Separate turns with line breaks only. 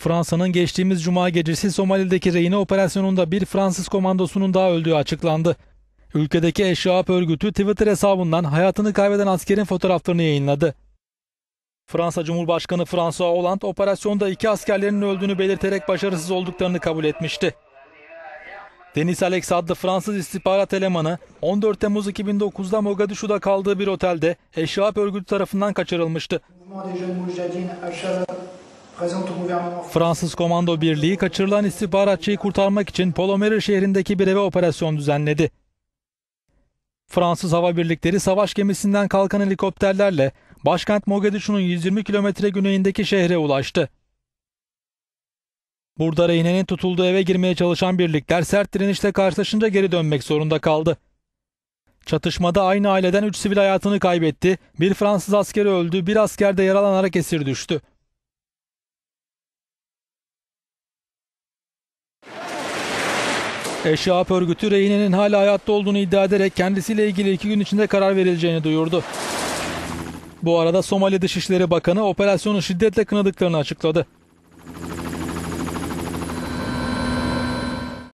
Fransa'nın geçtiğimiz cuma gecesi Somali'deki rehine operasyonunda bir Fransız komandosunun daha öldüğü açıklandı. Ülkedeki Eşraf örgütü Twitter hesabından hayatını kaybeden askerin fotoğraflarını yayınladı. Fransa Cumhurbaşkanı François Hollande operasyonda iki askerlerinin öldüğünü belirterek başarısız olduklarını kabul etmişti. Denis Alex adlı Fransız istihbarat elemanı 14 Temmuz 2009'da Mogadishu'da kaldığı bir otelde Eşraf örgütü tarafından kaçırılmıştı. Fransız Komando Birliği kaçırılan istihbaratçıyı kurtarmak için Polomerir şehrindeki bir eve operasyon düzenledi. Fransız hava birlikleri savaş gemisinden kalkan helikopterlerle başkent Mogadishu'nun 120 kilometre güneyindeki şehre ulaştı. Burada rehinenin tutulduğu eve girmeye çalışan birlikler sert direnişle karşılaşınca geri dönmek zorunda kaldı. Çatışmada aynı aileden 3 sivil hayatını kaybetti, bir Fransız askeri öldü, bir asker de yaralanarak esir düştü. Eşraf örgütü rehinenin hala hayatta olduğunu iddia ederek kendisiyle ilgili iki gün içinde karar verileceğini duyurdu. Bu arada Somali Dışişleri Bakanı operasyonu şiddetle kınadıklarını açıkladı.